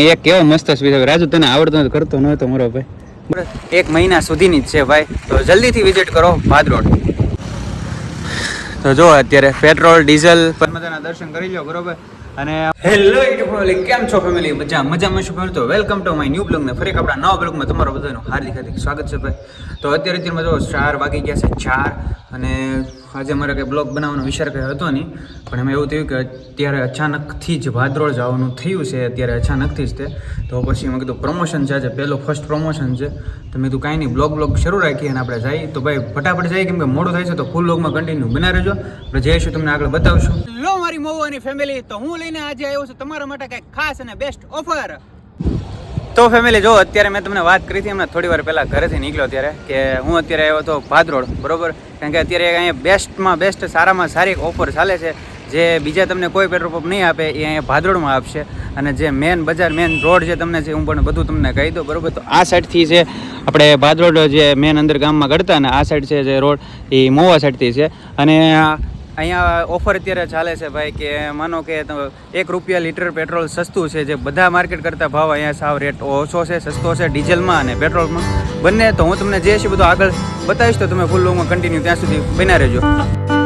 એક કેવો મસ્ત સ્પીચ રાજુ તને આવડતો કરતો તો મારો ભાઈ. એક મહિના સુધીની જ છે ભાઈ. તો જલ્દીથી વિઝિટ કરો ભાદરોડ. તો જો અત્યારે પેટ્રોલ ડીઝલ પરમદાના દર્શન કરી લો બરોબર? અને હેલો યુટ્યુબ ફેમિલી કેમ છો ફેમિલી મજા મજામાં શું ફેમિલી તો welcome to my new blog ને ફરી આપણા નવા બ્લોગમાં તમારું બધાનું હાર્દિક હાર્દિક સ્વાગત છે ભાઈ. તો અત્યારે અત્યારમાં જો ચાર વાગી ગયા છે ચાર. અને આજે મારે કંઈ બ્લોગ બનાવવાનો વિચાર કંઈ હતો નહીં. પણ એમાં એવું થયું કે અત્યારે અચાનકથી જ ભાદરોળ જવાનું થયું છે અત્યારે અચાનકથી જ તે. તો પછી મેં કીધું પ્રમોશન છે આજે પહેલો ફર્સ્ટ પ્રમોશન છે. તો મેં કીધું કાંઈ નહીં બ્લોગ બ્લોગ શરૂ રાખીએ અને આપણે જઈએ. તો ભાઈ ફટાફટ જઈએ કેમ કે મોડું થાય છે તો ફૂલ બ્લોગમાં કન્ટિન્યુ બના રહેજો. આપણે જઈશું તમને આગળ બતાવશું. લો મારી મોવાની ફેમિલી તો હું લઈને આજે આવ્યો છું. તમારા માટે કંઈક ખાસ અને બેસ્ટ ઓફર તો ફેમિલી જો અત્યારે મેં તમને વાત કરી હતી, હમણાં થોડી વાર પહેલાં ઘરેથી નીકળ્યો ત્યારે, કે હું અત્યારે આવ્યો હતો ભાદરોડ બરોબર? કારણ કે અત્યારે અહીંયા બેસ્ટમાં બેસ્ટ સારામાં સારી ઓફર ચાલે છે. જે બીજા તમને કોઈ પેટ્રોલ પંપ નહીં આપે, એ અહીંયા ભાદરોડમાં આપશે. અને જે મેન બજાર મેન રોડ છે તમને છે, હું પણ બધું તમને કહી દઉં, બરોબર? તો આ સાઈડથી છે, આપણે ભાદરોડ જે મેન અંદર ગામમાં ગળતા ને આ સાઈડ છે જે રોડ એ મોવા સાઈડથી છે. અને અહીંયા ઓફર અત્યારે ચાલે છે ભાઈ કે માનો કે એક રૂપિયા લીટર પેટ્રોલ સસ્તું છે, જે બધા માર્કેટ કરતા ભાવ અહીંયા સાવ રેટ ઓછો છે, સસ્તો છે, ડીઝલમાં અને પેટ્રોલમાં. બંને તો હું તમને જે છે બધું આગળ બતાવીશ, તો તમે ફૂલ લોંગમાં કન્ટિન્યુ ત્યાં સુધી બન્યા રહેજો.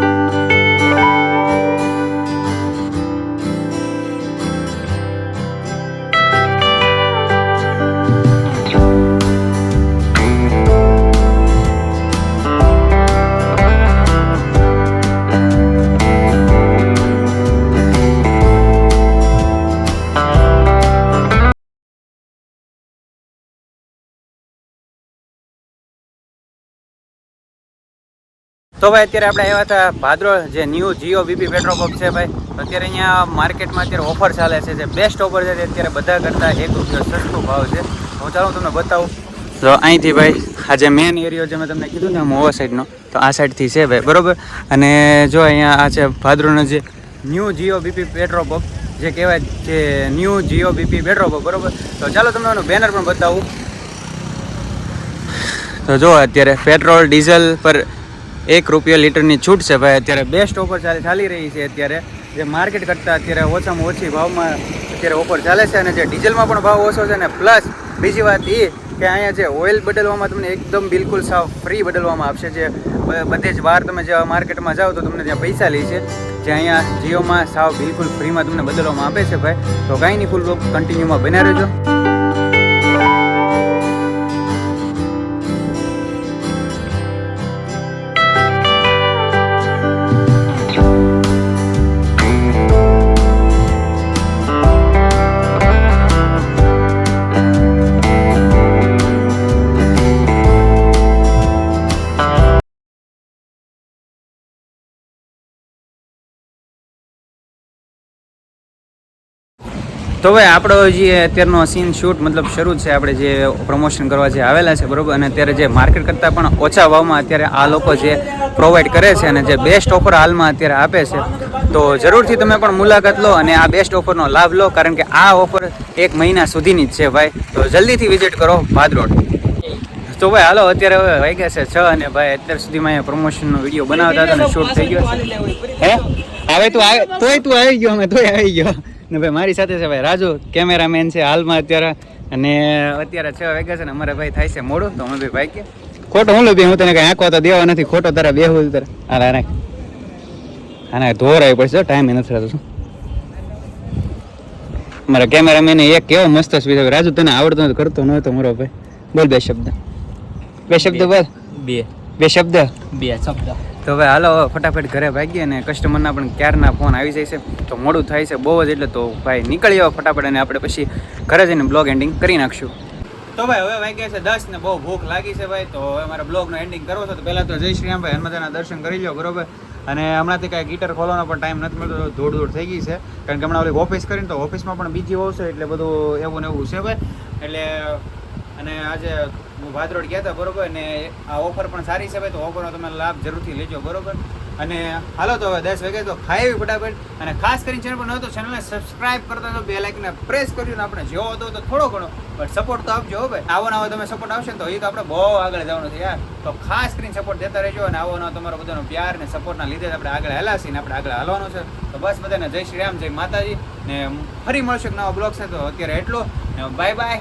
તો ભાઈ, અત્યારે આપણે આવ્યા હતા ભાદરોળ જે new Jio BP petrol pump છે ભાઈ. અત્યારે અહીંયા માર્કેટમાં અત્યારે ઓફર ચાલે છે, જે બેસ્ટ ઓફર છે તે અત્યારે બધા કરતાં એક રૂપિયો સસ્તો ભાવ છે. હું ચાલો તમને બતાવું. તો અહીંથી ભાઈ, આ જે મેન એરિયો જે મેં તમને કીધું ને, મોવા સાઈડનો તો આ સાઈડથી છે ભાઈ, બરોબર? અને જો અહીંયા આ છે ભાદરોળનો જે new Jio BP petrol pump જે કહેવાય જે new Jio BP petrol pump બરાબર? તો ચાલો તમને એનું બેનર પણ બતાવું. તો જો અત્યારે પેટ્રોલ ડીઝલ પર એક રૂપિયા લીટરની છૂટ છે ભાઈ. અત્યારે બેસ્ટ ઓફર ચાલે ચાલી રહી છે અત્યારે. જે માર્કેટ કરતાં અત્યારે ઓછામાં ઓછી ભાવમાં અત્યારે ઓફર ચાલે છે અને જે ડીઝલમાં પણ ભાવ ઓછો છે અને પ્લસ બીજી વાત એ કે અહીંયા જે ઓઇલ બદલવામાં તમને એકદમ બિલકુલ સાવ ફ્રી બદલવામાં આપશે. જે બધે જ બહાર તમે જે માર્કેટમાં જાઓ તો તમને ત્યાં પૈસા લે છે. જે અહીંયા જીઓમાં સાવ બિલકુલ ફ્રીમાં તમને બદલવામાં આપે છે ભાઈ. તો કાંઈ નહીં ફૂલ કન્ટિન્યુમાં બન્યા રહેજો. તો ભાઈ આપણો જે અત્યારનો સીન શૂટ મતલબ શરૂ છે આપણે જે પ્રમોશન કરવા જે આવેલા છે બરોબર? અને અત્યારે જે માર્કેટ કરતાં પણ ઓછા ભાવમાં અત્યારે આ લોકો જે પ્રોવાઈડ કરે છે અને જે બેસ્ટ ઓફર હાલમાં અત્યારે આપે છે. તો જરૂરથી તમે પણ મુલાકાત લો અને આ બેસ્ટ ઓફરનો લાભ લો કારણ કે આ ઓફર એક મહિના સુધીની જ છે ભાઈ. તો જલ્દીથી વિઝિટ કરો ભાદરોડ તો ભાઈ હાલો અત્યારે હવે વાગ્યા છે છ અને ભાઈ અત્યાર સુધીમાં અહીંયા પ્રમોશનનો વીડિયો બનાવતા હતા અને શૂટ થઈ ગયો હે? હવે તું આવે તોય તું આવી ગયો અમે તોય આવી ગયો. ને ભાઈ મારી સાથે છે ભાઈ રાજુ કેમેરામેન છે હાલમાં અત્યારે. અને અત્યારે છ વાગ્યા છે ને અમારે ભાઈ થાય છે મોડું તો અમે ભાઈ ભાઈ કે ખોટો હું લઉં હું તને કઈ આંખો તો દેવા નથી ખોટો તારા બેહું તારે. હાલ હારે આના ધોર આવી પડશે ટાઈમ નથી રહેતો મારા કેમેરામેન એક કેવો મસ્ત સ્પીચ રાજુ તને આવડતો નથી કરતો ન તો મારો ભાઈ. બોલ બે શબ્દ. બે શબ્દ બોલ. બે. બે શબ્દ? બે શબ્દ. તો હવે હાલો ફટાફટ ઘરે ભાગીએ અને કસ્ટમરના પણ ક્યારના ફોન આવી જાય છે. તો મોડું થાય છે, બહુ જ એટલે તો ભાઈ નીકળી આવો ફટાફટ અને આપણે પછી ઘરે જઈને બ્લોગ એન્ડિંગ કરી નાખશું. તો ભાઈ, હવે વાગ્યા છે દસ ને બહુ ભૂખ લાગી છે ભાઈ, તો હવે મારા બ્લોગનો એન્ડિંગ કરવો છે. તો પહેલાં તો જય શ્રી રામ ભાઈ હનુમાનના દર્શન કરી લો બરોબર? અને હમણાંથી કાંઈ ગીટર ખોલવાનો પણ ટાઈમ નથી મળતો ધૂળ ધૂળ થઈ ગઈ છે. કારણ કે હમણાં ઓલી ઓફિસ કરીને તો ઓફિસમાં પણ બીજી છે, એટલે બધું એવું ને એવું છે ભાઈ. એટલે, અને આજે હું ભાદરોડ ગયા હતા બરોબર? અને આ ઓફર પણ સારી છે ભાઈ, તો ઓફરનો તમે લાભ જરૂરથી લેજો, બરોબર? અને હાલો તો હવે દસ વાગે તો ખાઈ આવી ફટાફટ. અને ખાસ કરીને ચેનલ પર ન તો ચેનલને સબસ્ક્રાઇબ કરતા તો બે લાઇકને પ્રેસ કર્યું ને આપણે જેવો હતો તો થોડો ઘણો, પણ સપોર્ટ તો આપજો ભાઈ. આવો નવો તમે સપોર્ટ આવશે ને તો એ તો આપણે બહુ આગળ જવાનું છે યાર. તો ખાસ કરીને સપોર્ટ દેતા રહેજો અને આવો નવો તમારો બધાનો પ્યાર ને સપોર્ટના લીધે આપણે આગળ હલાસી ને આપણે આગળ હાલવાનું છે. તો બસ બધાને જય શ્રી રામ, જય માતાજી. ને ફરી મળશે નવા બ્લોગ છે તો અત્યારે એટલો. Bye bye